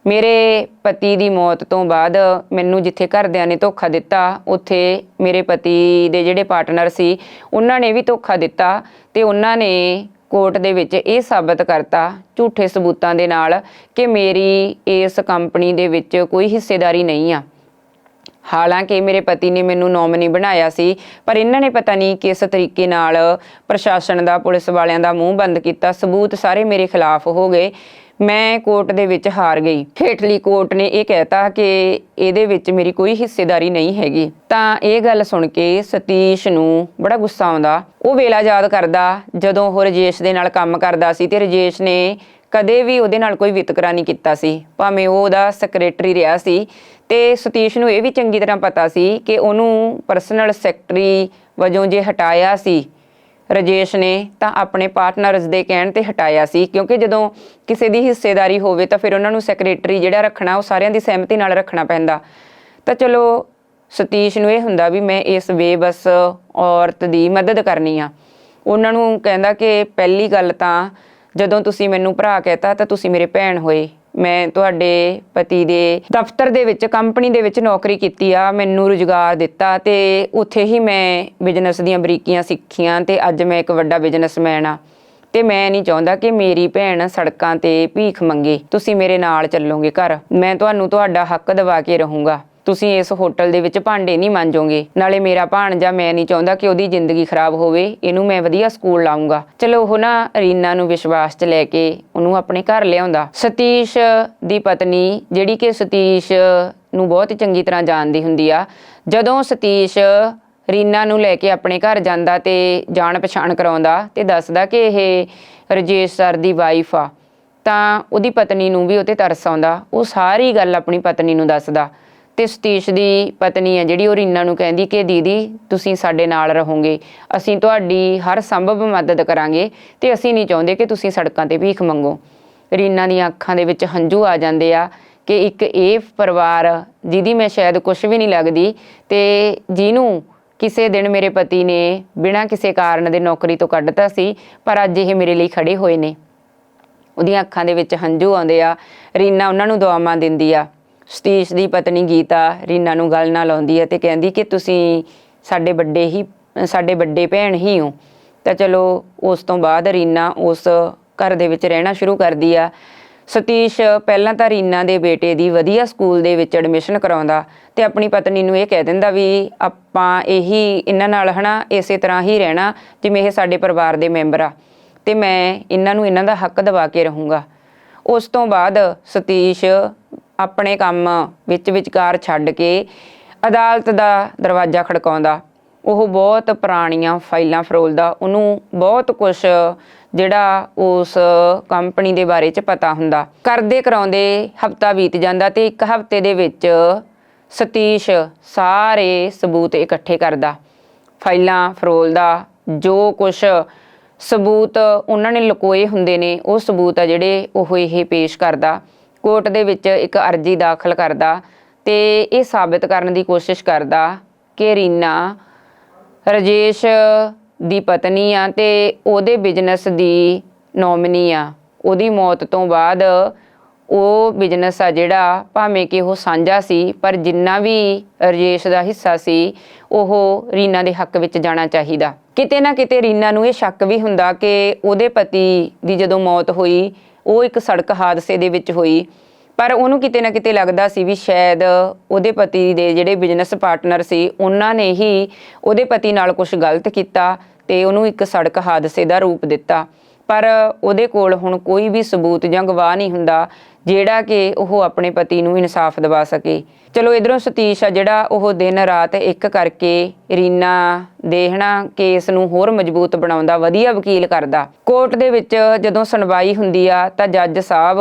ਮੇਰੇ ਪਤੀ ਦੀ ਮੌਤ ਤੋਂ ਬਾਅਦ ਮੈਨੂੰ ਜਿੱਥੇ ਘਰਦਿਆਂ ਨੇ ਧੋਖਾ ਦਿੱਤਾ, ਉੱਥੇ ਮੇਰੇ ਪਤੀ ਦੇ ਜਿਹੜੇ ਪਾਰਟਨਰ ਸੀ, ਉਹਨਾਂ ਨੇ ਵੀ ਧੋਖਾ ਦਿੱਤਾ ਤੇ ਉਹਨਾਂ ਨੇ ਕੋਰਟ ਦੇ ਵਿੱਚ ਇਹ ਸਾਬਤ ਕਰਤਾ ਝੂਠੇ ਸਬੂਤਾਂ ਦੇ ਨਾਲ ਕਿ ਮੇਰੀ ਇਸ ਕੰਪਨੀ ਦੇ ਵਿੱਚ ਕੋਈ ਹਿੱਸੇਦਾਰੀ ਨਹੀਂ ਆ। ਹਾਲਾਂਕਿ ਮੇਰੇ ਪਤੀ ਨੇ ਮੈਨੂੰ ਨੋਮਨੀ ਬਣਾਇਆ ਸੀ, ਪਰ ਇਹਨਾਂ ਨੇ ਪਤਾ ਨਹੀਂ ਕਿਸ ਤਰੀਕੇ ਨਾਲ ਪ੍ਰਸ਼ਾਸਨ ਦਾ, ਪੁਲਿਸ ਵਾਲਿਆਂ ਦਾ ਮੂੰਹ ਬੰਦ ਕੀਤਾ। ਸਬੂਤ ਸਾਰੇ ਮੇਰੇ ਖਿਲਾਫ ਹੋ ਗਏ। ਮੈਂ ਕੋਰਟ ਦੇ ਵਿੱਚ ਹਾਰ ਗਈ। ਹੇਠਲੀ ਕੋਰਟ ਨੇ ਇਹ ਕਹਿਤਾ ਕਿ ਇਹਦੇ ਵਿੱਚ ਮੇਰੀ ਕੋਈ ਹਿੱਸੇਦਾਰੀ ਨਹੀਂ ਹੈਗੀ। ਤਾਂ ਇਹ ਗੱਲ ਸੁਣ ਕੇ ਸਤੀਸ਼ ਨੂੰ ਬੜਾ ਗੁੱਸਾ ਆਉਂਦਾ। ਉਹ ਵੇਲਾ ਯਾਦ ਕਰਦਾ, ਜਦੋਂ ਉਹ ਰਜੇਸ਼ ਦੇ ਨਾਲ ਕੰਮ ਕਰਦਾ ਸੀ ਤੇ ਰਜੇਸ਼ ਨੇ ਕਦੇ ਵੀ ਉਹਦੇ ਨਾਲ ਕੋਈ ਵਿਤਕਰਾ ਨਹੀਂ ਕੀਤਾ ਸੀ। ਭਾਵੇਂ ਉਹ ਉਹਦਾ ਸੈਕਟਰੀ ਰਿਹਾ ਸੀ ਤੇ ਸਤੀਸ਼ ਨੂੰ ਇਹ ਵੀ ਚੰਗੀ ਤਰ੍ਹਾਂ ਪਤਾ ਸੀ ਕਿ ਉਹਨੂੰ ਪਰਸਨਲ ਸੈਕਟਰੀ ਵਜੋਂ ਜੇ ਹਟਾਇਆ ਸੀ ਰਜੇਸ਼ ਨੇ, ਤਾਂ ਆਪਣੇ ਪਾਰਟਨਰਸ ਦੇ ਕਹਿਣ ਤੇ ਹਟਾਇਆ ਸੀ, ਕਿਉਂਕਿ ਜਦੋਂ ਕਿਸੇ ਦੀ ਹਿੱਸੇਦਾਰੀ ਹੋਵੇ ਤਾਂ ਫਿਰ ਉਹਨਾਂ ਨੂੰ ਸੈਕਟਰੀ ਜਿਹੜਾ ਰੱਖਣਾ, ਉਹ ਸਾਰਿਆਂ ਦੀ ਸਹਿਮਤੀ ਨਾਲ ਰੱਖਣਾ ਪੈਂਦਾ। ਤਾਂ ਚਲੋ, ਸਤੀਸ਼ ਨੂੰ ਇਹ ਹੁੰਦਾ ਵੀ ਮੈਂ ਇਸ ਬੇਬਸ ਔਰਤ ਦੀ ਮਦਦ ਕਰਨੀ ਆ। ਉਹਨਾਂ ਨੂੰ ਕਹਿੰਦਾ ਕਿ ਪਹਿਲੀ ਗੱਲ ਤਾਂ ਜਦੋਂ ਤੁਸੀਂ ਮੈਨੂੰ ਭਰਾ ਕਹਿਤਾ ਤਾਂ ਤੁਸੀਂ ਮੇਰੇ ਭੈਣ ਹੋਏ। ਮੈਂ ਤੁਹਾਡੇ ਪਤੀ ਦੇ ਦਫ਼ਤਰ ਦੇ ਵਿੱਚ, ਕੰਪਨੀ ਦੇ ਵਿੱਚ ਨੌਕਰੀ ਕੀਤੀ ਆ, ਮੈਨੂੰ ਰੁਜ਼ਗਾਰ ਦਿੱਤਾ ਤੇ ਉੱਥੇ ਹੀ ਮੈਂ ਬਿਜ਼ਨਸ ਦੀਆਂ ਬਰੀਕੀਆਂ ਸਿੱਖੀਆਂ ਤੇ ਅੱਜ ਮੈਂ ਇੱਕ ਵੱਡਾ ਬਿਜ਼ਨਸਮੈਨ ਆ। ਤੇ ਮੈਂ ਨਹੀਂ ਚਾਹੁੰਦਾ ਕਿ ਮੇਰੀ ਭੈਣ ਸੜਕਾਂ ਤੇ ਭੀਖ ਮੰਗੇ। ਤੁਸੀਂ ਮੇਰੇ ਨਾਲ ਚੱਲੋਗੇ ਘਰ। ਮੈਂ ਤੁਹਾਨੂੰ ਤੁਹਾਡਾ ਹੱਕ ਦਿਵਾ ਕੇ ਰਹੂੰਗਾ। ਤੁਸੀਂ ਇਸ ਹੋਟਲ ਦੇ ਵਿੱਚ ਭਾਂਡੇ ਨਹੀਂ ਮਾਂਜੋਗੇ। ਨਾਲੇ ਮੇਰਾ ਭਾਣਜਾ ਮੈਂ ਨਹੀਂ ਚਾਹੁੰਦਾ ਕਿ ਉਹਦੀ ਜ਼ਿੰਦਗੀ ਖਰਾਬ ਹੋਵੇ। ਇਹਨੂੰ ਮੈਂ ਵਧੀਆ ਸਕੂਲ ਲਾਉਂਗਾ ਚਲੋ ਉਹ ਨਾ ਰੀਨਾ ਨੂੰ ਵਿਸ਼ਵਾਸ 'ਚ ਲੈ ਕੇ ਉਹਨੂੰ ਆਪਣੇ ਘਰ ਲਿਆਉਂਦਾ। ਸਤੀਸ਼ ਦੀ ਪਤਨੀ, ਜਿਹੜੀ ਕਿ ਸਤੀਸ਼ ਨੂੰ ਬਹੁਤ ਚੰਗੀ ਤਰ੍ਹਾਂ ਜਾਣਦੀ ਹੁੰਦੀ ਆ, ਜਦੋਂ ਸਤੀਸ਼ ਰੀਨਾ ਨੂੰ ਲੈ ਕੇ ਆਪਣੇ ਘਰ ਜਾਂਦਾ ਤੇ ਜਾਣ ਪਛਾਣ ਕਰਾਉਂਦਾ ਤੇ ਦੱਸਦਾ ਕਿ ਇਹ ਰਜੇਸ਼ ਸਰ ਦੀ ਵਾਈਫ ਆ, ਤਾਂ ਉਹਦੀ ਪਤਨੀ ਨੂੰ ਵੀ ਉਹਤੇ ਤਰਸ ਆਉਂਦਾ। ਉਹ ਸਾਰੀ ਗੱਲ ਆਪਣੀ ਪਤਨੀ ਨੂੰ ਦੱਸਦਾ। ਤੇ ਸਤੀਸ਼ ਦੀ ਪਤਨੀ ਹੈ, ਜਿਹੜੀ ਉਹ ਰੀਨਾ ਨੂੰ ਕਹਿੰਦੀ ਕਿ ਦੀਦੀ, ਤੁਸੀਂ ਸਾਡੇ ਨਾਲ ਰਹੋਗੇ। ਅਸੀਂ ਤੁਹਾਡੀ ਹਰ ਸੰਭਵ ਮਦਦ ਕਰਾਂਗੇ ਤੇ ਅਸੀਂ ਨਹੀਂ ਚਾਹੁੰਦੇ ਕਿ ਤੁਸੀਂ ਸੜਕਾਂ ਤੇ ਭੀਖ ਮੰਗੋ। ਰੀਨਾ ਦੀਆਂ ਅੱਖਾਂ ਦੇ ਵਿੱਚ ਹੰਝੂ ਆ ਜਾਂਦੇ ਆ ਕਿ ਇੱਕ ਇਹ ਪਰਿਵਾਰ ਜਿਹਦੀ ਮੈਂ ਸ਼ਾਇਦ ਕੁਝ ਵੀ ਨਹੀਂ ਲੱਗਦੀ ਤੇ ਜਿਹਨੂੰ ਕਿਸੇ ਦਿਨ ਮੇਰੇ ਪਤੀ ਨੇ ਬਿਨਾਂ ਕਿਸੇ ਕਾਰਨ ਦੇ ਨੌਕਰੀ ਤੋਂ ਕੱਢਤਾ ਸੀ, ਪਰ ਅੱਜ ਇਹ ਮੇਰੇ ਲਈ ਖੜੇ ਹੋਏ ਨੇ। ਉਹਦੀਆਂ ਅੱਖਾਂ ਦੇ ਵਿੱਚ ਹੰਝੂ ਆਉਂਦੇ ਆ। ਰੀਨਾ ਉਹਨਾਂ ਨੂੰ ਦੁਆਵਾਂ ਦਿੰਦੀ ਆ। ਸਤੀਸ਼ ਦੀ ਪਤਨੀ ਗੀਤਾ ਰੀਨਾ ਨੂੰ ਗੱਲ ਨਾਲ ਲਾਉਂਦੀ ਹੈ ਤੇ ਕਹਿੰਦੀ ਕਿ ਤੁਸੀਂ ਸਾਡੇ ਵੱਡੇ ਹੀ, ਸਾਡੇ ਵੱਡੇ ਭੈਣ ਹੀ ਹੋ। ਤਾਂ ਚਲੋ, ਉਸ ਤੋਂ ਬਾਅਦ ਰੀਨਾ ਉਸ ਘਰ ਦੇ ਵਿੱਚ ਰਹਿਣਾ ਸ਼ੁਰੂ ਕਰਦੀ ਆ। ਸਤੀਸ਼ ਪਹਿਲਾਂ ਤਾਂ ਰੀਨਾ ਦੇ ਬੇਟੇ ਦੀ ਵਧੀਆ ਸਕੂਲ ਦੇ ਵਿੱਚ ਐਡਮਿਸ਼ਨ ਕਰਾਉਂਦਾ ਤੇ ਆਪਣੀ ਪਤਨੀ ਨੂੰ ਇਹ ਕਹਿ ਦਿੰਦਾ ਵੀ ਆਪਾਂ ਇਹੀ, ਇਹਨਾਂ ਨਾਲ ਹਨਾ, ਇਸੇ ਤਰ੍ਹਾਂ ਹੀ ਰਹਿਣਾ ਜਿਵੇਂ ਇਹ ਸਾਡੇ ਪਰਿਵਾਰ ਦੇ ਮੈਂਬਰ ਆ। ਤੇ ਮੈਂ ਇਹਨਾਂ ਨੂੰ ਇਹਨਾਂ ਦਾ ਹੱਕ ਦਿਵਾ ਕੇ ਰਹੂੰਗਾ। ਉਸ ਤੋਂ ਬਾਅਦ ਸਤੀਸ਼ ਆਪਣੇ ਕੰਮ ਵਿੱਚ ਵਿਚਕਾਰ ਛੱਡ ਕੇ ਅਦਾਲਤ ਦਾ ਦਰਵਾਜ਼ਾ ਖੜਕਾਉਂਦਾ। ਉਹ ਬਹੁਤ ਪੁਰਾਣੀਆਂ ਫਾਈਲਾਂ ਫਰੋਲਦਾ। ਉਹਨੂੰ ਬਹੁਤ ਕੁਝ ਜਿਹੜਾ ਉਸ ਕੰਪਨੀ ਦੇ ਬਾਰੇ ਚ ਪਤਾ ਹੁੰਦਾ। ਕਰਦੇ ਕਰਾਉਂਦੇ ਹਫਤਾ ਬੀਤ ਜਾਂਦਾ ਤੇ ਇੱਕ ਹਫ਼ਤੇ ਦੇ ਵਿੱਚ ਸਤੀਸ਼ ਸਾਰੇ ਸਬੂਤ ਇਕੱਠੇ ਕਰਦਾ। ਫਾਈਲਾਂ ਫਰੋਲਦਾ। ਜੋ ਕੁਝ ਸਬੂਤ ਉਹਨਾਂ ਨੇ ਲੁਕੋਏ ਹੁੰਦੇ ਨੇ, ਉਹ ਸਬੂਤ ਆ ਜਿਹੜੇ ਉਹ ਇਹ ਪੇਸ਼ ਕਰਦਾ। ਕੋਰਟ ਦੇ ਵਿੱਚ ਇੱਕ ਅਰਜ਼ੀ ਦਾਖਲ ਕਰਦਾ ਤੇ ਇਹ ਸਾਬਿਤ ਕਰਨ ਦੀ ਕੋਸ਼ਿਸ਼ ਕਰਦਾ ਕਿ ਰੀਨਾ ਰਜੇਸ਼ ਦੀ ਪਤਨੀ ਆ ਤੇ ਉਹਦੇ ਬਿਜ਼ਨਸ ਦੀ ਨੋਮਨੀ ਆ। ਉਹਦੀ ਮੌਤ ਤੋਂ ਬਾਅਦ ਉਹ ਬਿਜ਼ਨਸ ਆ ਜਿਹੜਾ ਭਾਵੇਂ ਕਿ ਉਹ ਸਾਂਝਾ ਸੀ, ਪਰ ਜਿੰਨਾ ਵੀ ਰਜੇਸ਼ ਦਾ ਹਿੱਸਾ ਸੀ, ਉਹ ਰੀਨਾ ਦੇ ਹੱਕ ਵਿੱਚ ਜਾਣਾ ਚਾਹੀਦਾ। ਕਿਤੇ ਨਾ ਕਿਤੇ ਰੀਨਾ ਨੂੰ ਇਹ ਸ਼ੱਕ ਵੀ ਹੁੰਦਾ ਕਿ ਉਹਦੇ ਪਤੀ ਦੀ ਜਦੋਂ ਮੌਤ ਹੋਈ ਉਹ ਇੱਕ ਸੜਕ ਹਾਦਸੇ ਦੇ ਵਿੱਚ ਹੋਈ। ਪਰ ਉਹਨੂੰ ਕਿਤੇ ਨਾ ਕਿਤੇ ਲੱਗਦਾ ਸੀ ਵੀ ਸ਼ਾਇਦ ਉਹਦੇ ਪਤੀ ਦੇ ਜਿਹੜੇ ਬਿਜ਼ਨਸ ਪਾਰਟਨਰ ਸੀ, ਉਹਨਾਂ ਨੇ ਹੀ ਉਹਦੇ ਪਤੀ ਨਾਲ ਕੁਝ ਗਲਤ ਕੀਤਾ ਤੇ ਉਹਨੂੰ ਇੱਕ ਸੜਕ ਹਾਦਸੇ ਦਾ ਰੂਪ ਦਿੱਤਾ। ਪਰ ਉਹਦੇ ਕੋਲ ਹੁਣ ਕੋਈ ਵੀ ਸਬੂਤ ਜਾਂ ਗਵਾਹ ਨਹੀਂ ਹੁੰਦਾ ਜਿਹੜਾ ਕਿ ਉਹ ਆਪਣੇ ਪਤੀ ਨੂੰ ਇਨਸਾਫ ਦਿਵਾ ਸਕੇ। ਚਲੋ ਇਧਰੋਂ ਸਤੀਸ਼ ਆ, ਜਿਹੜਾ ਉਹ ਦਿਨ ਰਾਤ ਇੱਕ ਕਰਕੇ ਰੀਨਾ ਦੇ ਕੇਸ ਨੂੰ ਹੋਰ ਮਜ਼ਬੂਤ ਬਣਾਉਂਦਾ, ਵਧੀਆ ਵਕੀਲ ਕਰਦਾ। ਕੋਰਟ ਦੇ ਵਿੱਚ ਜਦੋਂ ਸੁਣਵਾਈ ਹੁੰਦੀ ਆ ਤਾਂ ਜੱਜ ਸਾਹਿਬ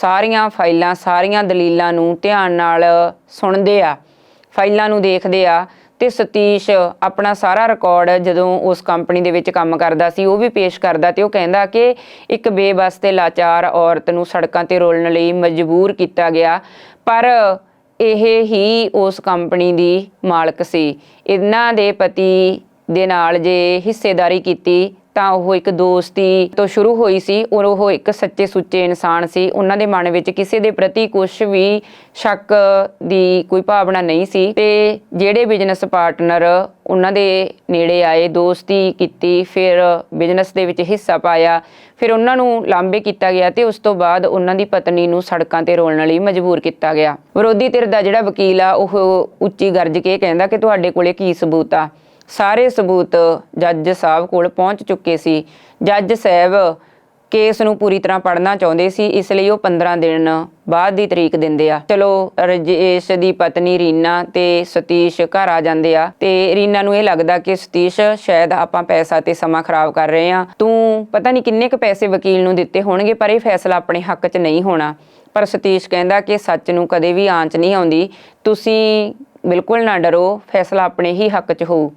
ਸਾਰੀਆਂ ਫਾਈਲਾਂ, ਸਾਰੀਆਂ ਦਲੀਲਾਂ ਨੂੰ ਧਿਆਨ ਨਾਲ ਸੁਣਦੇ ਆ, ਫਾਈਲਾਂ ਨੂੰ ਦੇਖਦੇ ਆ। ਤੇ ਸਤੀਸ਼ ਆਪਣਾ ਸਾਰਾ ਰਿਕਾਰਡ ਜਦੋਂ ਉਸ ਕੰਪਨੀ ਦੇ ਵਿੱਚ ਕੰਮ ਕਰਦਾ ਸੀ, ਉਹ ਵੀ ਪੇਸ਼ ਕਰਦਾ ਤੇ ਉਹ ਕਹਿੰਦਾ ਕਿ ਇੱਕ ਬੇਬਸ ਤੇ ਲਾਚਾਰ ਔਰਤ ਨੂੰ ਸੜਕਾਂ ਤੇ ਰੋਲਣ ਲਈ ਮਜਬੂਰ ਕੀਤਾ ਗਿਆ, ਪਰ ਇਹ ਹੀ ਉਸ ਕੰਪਨੀ ਦੀ ਮਾਲਕ ਸੀ। ਇਹਨਾਂ ਦੇ ਪਤੀ ਦੇ ਨਾਲ ਜੇ ਹਿੱਸੇਦਾਰੀ ਕੀਤੀ, ਤਾਂ ਉਹ ਇੱਕ ਦੋਸਤੀ ਤੋਂ ਸ਼ੁਰੂ ਹੋਈ ਸੀ। ਔਰ ਉਹ ਇੱਕ ਸੱਚੇ ਸੁੱਚੇ ਇਨਸਾਨ ਸੀ। ਉਹਨਾਂ ਦੇ ਮਨ ਵਿੱਚ ਕਿਸੇ ਦੇ ਪ੍ਰਤੀ ਕੁਝ ਵੀ ਸ਼ੱਕ ਦੀ ਕੋਈ ਭਾਵਨਾ ਨਹੀਂ ਸੀ। ਤੇ ਜਿਹੜੇ ਬਿਜ਼ਨਸ ਪਾਰਟਨਰ ਉਹਨਾਂ ਦੇ ਨੇੜੇ ਆਏ, ਦੋਸਤੀ ਕੀਤੀ, ਫਿਰ ਬਿਜ਼ਨਸ ਦੇ ਵਿੱਚ ਹਿੱਸਾ ਪਾਇਆ, ਫਿਰ ਉਹਨਾਂ ਨੂੰ ਲਾਂਬੇ ਕੀਤਾ ਗਿਆ ਤੇ ਉਸ ਤੋਂ ਬਾਅਦ ਉਹਨਾਂ ਦੀ ਪਤਨੀ ਨੂੰ ਸੜਕਾਂ ਤੇ ਰੋਲਣ ਲਈ ਮਜਬੂਰ ਕੀਤਾ ਗਿਆ। ਵਿਰੋਧੀ ਧਿਰ ਦਾ ਜਿਹੜਾ ਵਕੀਲ ਆ, ਉਹ ਉੱਚੀ ਗਰਜ ਕੇ ਕਹਿੰਦਾ ਕਿ ਤੁਹਾਡੇ ਕੋਲੇ ਕੀ ਸਬੂਤ ਆ? ਸਾਰੇ ਸਬੂਤ ਜੱਜ ਸਾਹਿਬ ਕੋਲ ਪਹੁੰਚ ਚੁੱਕੇ ਸੀ। ਜੱਜ ਸਾਹਿਬ ਕੇਸ ਨੂੰ ਪੂਰੀ ਤਰ੍ਹਾਂ ਪੜ੍ਹਨਾ ਚਾਹੁੰਦੇ ਸੀ, ਇਸ ਲਈ ਉਹ 15 ਦਿਨ ਬਾਅਦ ਦੀ ਤਰੀਕ ਦਿੰਦੇ ਆ। ਚਲੋ, ਰਜੇਸ਼ ਦੀ ਪਤਨੀ ਰੀਨਾ ਤੇ ਸਤੀਸ਼ ਘਰ ਆ ਜਾਂਦੇ ਆ ਤੇ ਰੀਨਾ ਨੂੰ ਇਹ ਲੱਗਦਾ ਕਿ ਸਤੀਸ਼, ਸ਼ਾਇਦ ਆਪਾਂ ਪੈਸਾ ਤੇ ਸਮਾਂ ਖਰਾਬ ਕਰ ਰਹੇ ਆ। ਤੂੰ ਪਤਾ ਨਹੀਂ ਕਿੰਨੇ ਕੁ ਪੈਸੇ ਵਕੀਲ ਨੂੰ ਦਿੱਤੇ ਹੋਣਗੇ, ਪਰ ਇਹ ਫੈਸਲਾ ਆਪਣੇ ਹੱਕ 'ਚ ਨਹੀਂ ਹੋਣਾ। ਪਰ ਸਤੀਸ਼ ਕਹਿੰਦਾ ਕਿ ਸੱਚ ਨੂੰ ਕਦੇ ਵੀ ਆਂਚ ਨਹੀਂ ਆਉਂਦੀ। ਤੁਸੀਂ ਬਿਲਕੁਲ ਨਾ ਡਰੋ, ਫੈਸਲਾ ਆਪਣੇ ਹੀ ਹੱਕ 'ਚ ਹੋਊ।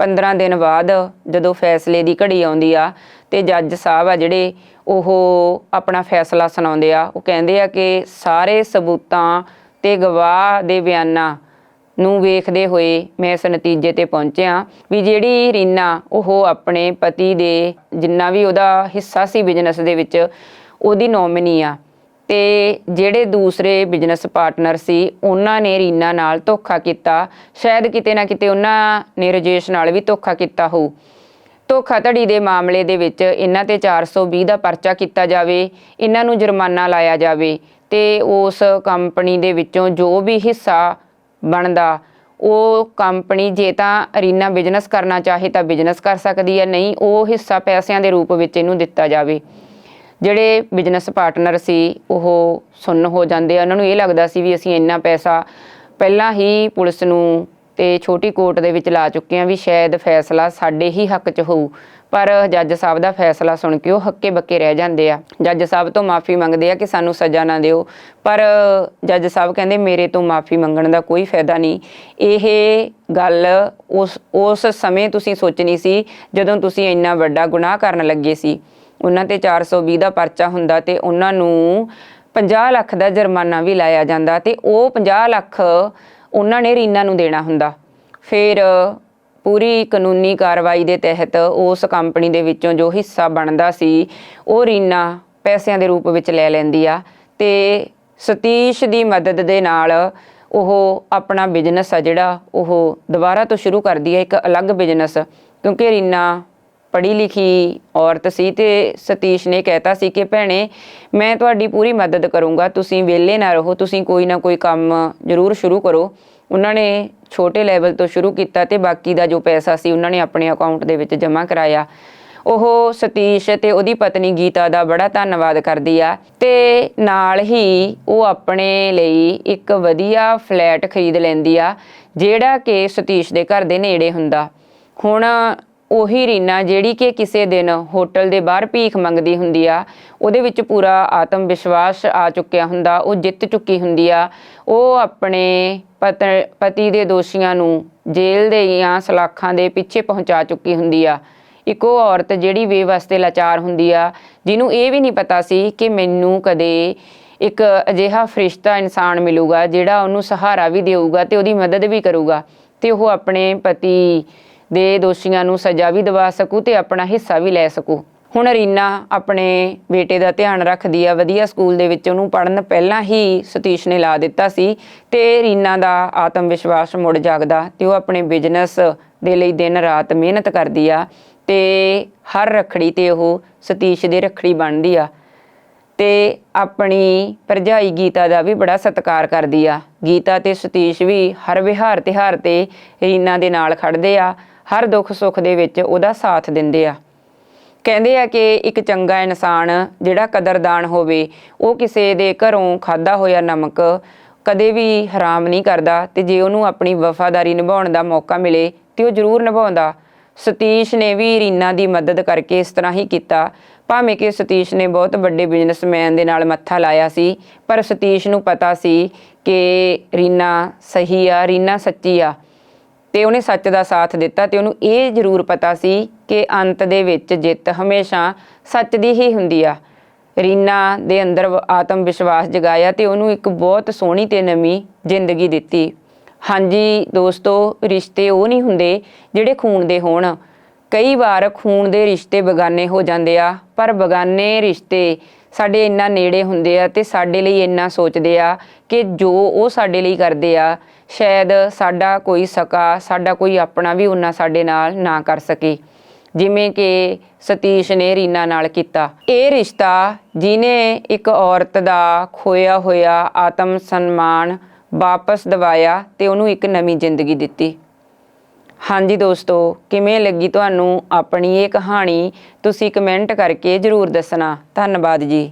15 ਦਿਨ ਬਾਅਦ ਜਦੋਂ ਫੈਸਲੇ ਦੀ ਘੜੀ ਆਉਂਦੀ ਆ ਤੇ ਜੱਜ ਸਾਹਿਬ ਆ ਜਿਹੜੇ, ਉਹ ਆਪਣਾ ਫੈਸਲਾ ਸੁਣਾਉਂਦੇ ਆ। ਉਹ ਕਹਿੰਦੇ ਆ ਕਿ ਸਾਰੇ ਸਬੂਤਾਂ ਤੇ ਗਵਾਹ ਦੇ ਬਿਆਨਾਂ ਨੂੰ ਵੇਖਦੇ ਹੋਏ ਮੈਂ ਇਸ ਨਤੀਜੇ ਤੇ ਪਹੁੰਚਿਆ ਵੀ ਜਿਹੜੀ ਰੀਨਾ, ਉਹ ਆਪਣੇ ਪਤੀ ਦੇ ਜਿੰਨਾ ਵੀ ਉਹਦਾ ਹਿੱਸਾ ਸੀ ਬਿਜ਼ਨਸ ਦੇ ਵਿੱਚ, ਉਹਦੀ ਨੋਮਨੀ ਆ। ਤੇ ਜਿਹੜੇ ਦੂਸਰੇ ਬਿਜ਼ਨਸ ਪਾਰਟਨਰ ਸੀ, ਉਹਨਾਂ ਨੇ ਰੀਨਾ ਨਾਲ ਧੋਖਾ ਕੀਤਾ। ਸ਼ਾਇਦ ਕਿਤੇ ਨਾ ਕਿਤੇ ਉਹਨਾਂ ਨੇ ਰਜੇਸ਼ ਨਾਲ ਵੀ ਧੋਖਾ ਕੀਤਾ ਹੋਊ। ਧੋਖਾਧੜੀ ਦੇ ਮਾਮਲੇ ਦੇ ਵਿੱਚ ਇਹਨਾਂ ਤੇ 420 ਦਾ ਪਰਚਾ ਕੀਤਾ ਜਾਵੇ, ਇਹਨਾਂ ਨੂੰ ਜੁਰਮਾਨਾ ਲਾਇਆ ਜਾਵੇ ਤੇ ਉਸ ਕੰਪਨੀ ਦੇ ਵਿੱਚੋਂ ਜੋ ਵੀ ਹਿੱਸਾ ਬਣਦਾ, ਉਹ ਕੰਪਨੀ ਜੇ ਤਾਂ ਰੀਨਾ ਬਿਜ਼ਨਸ ਕਰਨਾ ਚਾਹੇ ਤਾਂ ਬਿਜ਼ਨਸ ਕਰ ਸਕਦੀ ਹੈ, ਨਹੀਂ, ਉਹ ਹਿੱਸਾ ਪੈਸਿਆਂ ਦੇ ਰੂਪ ਵਿੱਚ ਇਹਨੂੰ ਦਿੱਤਾ ਜਾਵੇ। ਜਿਹੜੇ ਬਿਜ਼ਨਸ ਪਾਰਟਨਰ ਸੀ, ਉਹ ਸੁੰਨ ਹੋ ਜਾਂਦੇ ਆ। ਉਹਨਾਂ ਨੂੰ ਇਹ ਲੱਗਦਾ ਸੀ ਵੀ ਅਸੀਂ ਇੰਨਾ ਪੈਸਾ ਪਹਿਲਾਂ ਹੀ ਪੁਲਿਸ ਨੂੰ ਤੇ ਛੋਟੀ ਕੋਰਟ ਦੇ ਵਿੱਚ ਲਾ ਚੁੱਕੇ ਆ ਵੀ ਸ਼ਾਇਦ ਫੈਸਲਾ ਸਾਡੇ ਹੀ ਹੱਕ 'ਚ ਹੋਊ। ਪਰ ਜੱਜ ਸਾਹਿਬ ਦਾ ਫੈਸਲਾ ਸੁਣ ਕੇ ਉਹ ਹੱਕੇ ਬੱਕੇ ਰਹਿ ਜਾਂਦੇ ਆ। ਜੱਜ ਸਾਹਿਬ ਤੋਂ ਮਾਫੀ ਮੰਗਦੇ ਆ ਕਿ ਸਾਨੂੰ ਸਜ਼ਾ ਨਾ ਦਿਓ। ਪਰ ਜੱਜ ਸਾਹਿਬ ਕਹਿੰਦੇ, ਮੇਰੇ ਤੋਂ ਮਾਫੀ ਮੰਗਣ ਦਾ ਕੋਈ ਫਾਇਦਾ ਨਹੀਂ। ਇਹ ਗੱਲ ਉਸ ਉਸ ਸਮੇਂ ਤੁਸੀਂ ਸੋਚਣੀ ਸੀ, ਜਦੋਂ ਤੁਸੀਂ ਇੰਨਾ ਵੱਡਾ ਗੁਨਾਹ ਕਰਨ ਲੱਗੇ ਸੀ। ਉਹਨਾਂ ਤੇ 420 ਦਾ ਪਰਚਾ ਹੁੰਦਾ ਤੇ ਉਹਨਾਂ ਨੂੰ 50 ਲੱਖ ਦਾ ਜੁਰਮਾਨਾ ਵੀ ਲਾਇਆ ਜਾਂਦਾ ਤੇ ਉਹ 50 ਲੱਖ ਉਹਨਾਂ ਨੇ ਰੀਨਾ ਨੂੰ ਦੇਣਾ ਹੁੰਦਾ। ਫਿਰ ਪੂਰੀ ਕਾਨੂੰਨੀ ਕਾਰਵਾਈ ਦੇ ਤਹਿਤ ਉਸ ਕੰਪਨੀ ਦੇ ਵਿੱਚੋਂ ਜੋ ਹਿੱਸਾ ਬਣਦਾ ਸੀ, ਉਹ ਰੀਨਾ ਪੈਸਿਆਂ ਦੇ ਰੂਪ ਵਿੱਚ ਲੈ ਲੈਂਦੀ ਆ ਤੇ ਸਤੀਸ਼ ਦੀ ਮਦਦ ਦੇ ਨਾਲ ਉਹ ਆਪਣਾ ਬਿਜ਼ਨਸ ਆ ਜਿਹੜਾ ਉਹ ਦੁਬਾਰਾ ਤੋਂ ਸ਼ੁਰੂ ਕਰਦੀ ਹੈ ਇੱਕ ਅਲੱਗ ਬਿਜ਼ਨਸ ਕਿਉਂਕਿ ਰੀਨਾ ਪੜ੍ਹੀ ਲਿਖੀ ਔਰਤ ਸੀ ਤੇ ਸਤੀਸ਼ ਨੇ ਕਹਿਤਾ ਸੀ ਕਿ ਭੈਣੇ, ਮੈਂ ਤੁਹਾਡੀ ਪੂਰੀ ਮਦਦ ਕਰੂੰਗਾ, ਤੁਸੀਂ ਵਿਹਲੇ ਨਾ ਰਹੋ, ਤੁਸੀਂ ਕੋਈ ਨਾ ਕੋਈ ਕੰਮ ਜ਼ਰੂਰ ਸ਼ੁਰੂ ਕਰੋ। ਉਹਨਾਂ ਨੇ ਛੋਟੇ ਲੈਵਲ ਤੋਂ ਸ਼ੁਰੂ ਕੀਤਾ ਤੇ ਬਾਕੀ ਦਾ ਜੋ ਪੈਸਾ ਸੀ ਉਹਨਾਂ ਨੇ ਆਪਣੇ ਅਕਾਊਂਟ ਦੇ ਵਿੱਚ ਜਮ੍ਹਾਂ ਕਰਾਇਆ। ਉਹ ਸਤੀਸ਼ ਤੇ ਉਹਦੀ ਪਤਨੀ ਗੀਤਾ ਦਾ ਬੜਾ ਧੰਨਵਾਦ ਕਰਦੀ ਆ ਤੇ ਨਾਲ ਹੀ ਉਹ ਆਪਣੇ ਲਈ ਇੱਕ ਵਧੀਆ ਫਲੈਟ ਖਰੀਦ ਲੈਂਦੀ ਆ, ਜਿਹੜਾ ਕਿ ਸਤੀਸ਼ ਦੇ ਘਰ ਦੇ ਨੇੜੇ ਹੁੰਦਾ। ਹੁਣ ਉਹੀ ਰੀਨਾ ਜਿਹੜੀ ਕਿ ਕਿਸੇ ਦਿਨ ਹੋਟਲ ਦੇ ਬਾਹਰ ਭੀਖ ਮੰਗਦੀ ਹੁੰਦੀ ਆ, ਉਹਦੇ ਵਿੱਚ ਪੂਰਾ ਆਤਮ ਵਿਸ਼ਵਾਸ ਆ ਚੁੱਕਿਆ ਹੁੰਦਾ, ਉਹ ਜਿੱਤ ਚੁੱਕੀ ਹੁੰਦੀ ਆ। ਉਹ ਆਪਣੇ ਪਤ, ਪਤੀ ਦੇ ਦੋਸ਼ੀਆਂ ਨੂੰ ਜੇਲ੍ਹ ਦੇ ਜਾਂ ਸਲਾਖਾਂ ਦੇ ਪਿੱਛੇ ਪਹੁੰਚਾ ਚੁੱਕੀ ਹੁੰਦੀ ਆ। ਇੱਕ ਉਹ ਔਰਤ ਜਿਹੜੀ ਬੇਵਸਤੇ ਲਾਚਾਰ ਹੁੰਦੀ ਆ, ਜਿਹਨੂੰ ਇਹ ਵੀ ਨਹੀਂ ਪਤਾ ਸੀ ਕਿ ਮੈਨੂੰ ਕਦੇ ਇੱਕ ਅਜਿਹਾ ਫਰਿਸ਼ਤਾ ਇਨਸਾਨ ਮਿਲੂਗਾ, ਜਿਹੜਾ ਉਹਨੂੰ ਸਹਾਰਾ ਵੀ ਦੇਊਗਾ ਤੇ ਉਹਦੀ ਮਦਦ ਵੀ ਕਰੂਗਾ। ਤੇ ਉਹ ਆਪਣੇ ਪਤੀ ਦੇ ਦੋਸ਼ੀਆਂ ਨੂੰ ਸਜ਼ਾ ਵੀ ਦਿਵਾ ਸਕੂ ਤੇ ਆਪਣਾ ਹਿੱਸਾ ਵੀ ਲੈ ਸਕੂ। ਹੁਣ ਰੀਨਾ ਆਪਣੇ ਬੇਟੇ ਦਾ ਧਿਆਨ ਰੱਖਦੀ ਆ, ਵਧੀਆ ਸਕੂਲ ਦੇ ਵਿੱਚ ਉਹਨੂੰ ਪੜਨ ਪਹਿਲਾਂ ਹੀ ਸਤੀਸ਼ ਨੇ ਲਾ ਦਿੱਤਾ ਸੀ ਤੇ ਰੀਨਾ ਦਾ ਆਤਮ ਵਿਸ਼ਵਾਸ ਮੁੜ ਜਾਗਦਾ ਤੇ ਉਹ ਆਪਣੇ ਬਿਜ਼ਨਸ ਦੇ ਲਈ ਦਿਨ ਰਾਤ ਮਿਹਨਤ ਕਰਦੀ ਆ ਤੇ ਹਰ ਰਖੜੀ ਤੇ ਉਹ ਸਤੀਸ਼ ਦੇ ਰਖੜੀ ਬਣਦੀ ਆ ਤੇ ਆਪਣੀ ਭਰਜਾਈ ਗੀਤਾ ਦਾ ਵੀ ਬੜਾ ਸਤਿਕਾਰ ਕਰਦੀ ਆ। ਗੀਤਾ ਤੇ ਸਤੀਸ਼ ਵੀ ਹਰ ਵਿਹਾਰ ਤਿਹਾਰ ਤੇ ਰੀਨਾ ਦੇ ਨਾਲ ਖੜਦੇ ਆ। ਹਰ ਦੁੱਖ ਸੁੱਖ ਦੇ ਵਿੱਚ ਉਹਦਾ ਸਾਥ ਦਿੰਦੇ ਆ। ਕਹਿੰਦੇ ਆ ਕਿ ਇੱਕ ਚੰਗਾ ਇਨਸਾਨ ਜਿਹੜਾ ਕਦਰਦਾਨ ਹੋਵੇ, ਉਹ ਕਿਸੇ ਦੇ ਘਰੋਂ ਖਾਦਾ ਹੋਇਆ ਨਮਕ ਕਦੇ ਵੀ ਹਰਾਮ ਨਹੀਂ ਕਰਦਾ ਤੇ ਜੇ ਉਹਨੂੰ ਆਪਣੀ ਵਫਾਦਾਰੀ ਨਿਭਾਉਣ ਦਾ ਮੌਕਾ ਮਿਲੇ ਤੇ ਉਹ ਜ਼ਰੂਰ ਨਿਭਾਉਂਦਾ। ਸਤੀਸ਼ ਨੇ ਵੀ ਰੀਨਾ ਦੀ ਮਦਦ ਕਰਕੇ ਇਸ ਤਰ੍ਹਾਂ ਹੀ ਕੀਤਾ। ਭਾਵੇਂ ਕਿ ਸਤੀਸ਼ ਨੇ ਬਹੁਤ ਵੱਡੇ ਬਿਜ਼ਨਸਮੈਨ ਦੇ ਨਾਲ ਮੱਥਾ ਲਾਇਆ ਸੀ, ਪਰ ਸਤੀਸ਼ ਨੂੰ ਪਤਾ ਸੀ ਕਿ ਰੀਨਾ ਸਹੀ ਆ, ਰੀਨਾ ਸੱਚੀ ਆ। ਤੇ ਉਹਨੇ ਸੱਚ ਦਾ ਸਾਥ ਦਿੱਤਾ ਤੇ ਉਹਨੂੰ ਇਹ ਜ਼ਰੂਰ ਪਤਾ ਸੀ ਕਿ ਅੰਤ ਦੇ ਵਿੱਚ ਜਿੱਤ ਹਮੇਸ਼ਾ ਸੱਚ ਦੀ ਹੀ ਹੁੰਦੀ ਆ। ਰੀਨਾ ਦੇ ਅੰਦਰ ਆਤਮ ਵਿਸ਼ਵਾਸ ਜਗਾਇਆ ਤੇ ਉਹਨੂੰ ਇੱਕ ਬਹੁਤ ਸੋਹਣੀ ਤੇ ਨਵੀਂ ਜ਼ਿੰਦਗੀ ਦਿੱਤੀ। ਹਾਂਜੀ ਦੋਸਤੋ, ਰਿਸ਼ਤੇ ਉਹ ਨਹੀਂ ਹੁੰਦੇ ਜਿਹੜੇ ਖੂਨ ਦੇ ਹੋਣ। ਕਈ ਵਾਰ ਖੂਨ ਦੇ ਰਿਸ਼ਤੇ ਬਗਾਨੇ ਹੋ ਜਾਂਦੇ ਆ, ਪਰ ਬਗਾਨੇ ਰਿਸ਼ਤੇ ਸਾਡੇ ਇੰਨਾ ਨੇੜੇ ਹੁੰਦੇ ਆ ਤੇ ਸਾਡੇ ਲਈ ਇੰਨਾ ਸੋਚਦੇ ਆ ਕਿ ਜੋ ਉਹ ਸਾਡੇ ਲਈ ਕਰਦੇ ਆ, ਸ਼ਾਇਦ ਸਾਡਾ ਕੋਈ ਸਕਾ, ਸਾਡਾ ਕੋਈ ਆਪਣਾ ਵੀ ਉਹਨਾਂ ਸਾਡੇ ਨਾਲ ਨਾ ਕਰ ਸਕੇ। ਜਿਵੇਂ ਕਿ ਸਤੀਸ਼ ਨੇ ਰੀਨਾ ਨਾਲ ਕੀਤਾ। ਇਹ ਰਿਸ਼ਤਾ ਜਿਨੇ ਇੱਕ ਔਰਤ ਦਾ ਖੋਇਆ ਹੋਇਆ ਆਤਮ ਸਨਮਾਨ ਵਾਪਸ ਦਿਵਾਇਆ ਤੇ ਉਹਨੂੰ ਇੱਕ ਨਵੀਂ ਜ਼ਿੰਦਗੀ ਦਿੱਤੀ। ਹਾਂਜੀ ਦੋਸਤੋ, ਕਿਵੇਂ ਲੱਗੀ ਤੁਹਾਨੂੰ ਆਪਣੀ ਇਹ ਕਹਾਣੀ? ਤੁਸੀਂ ਕਮੈਂਟ ਕਰਕੇ ਜਰੂਰ ਦੱਸਣਾ। ਧੰਨਵਾਦ ਜੀ।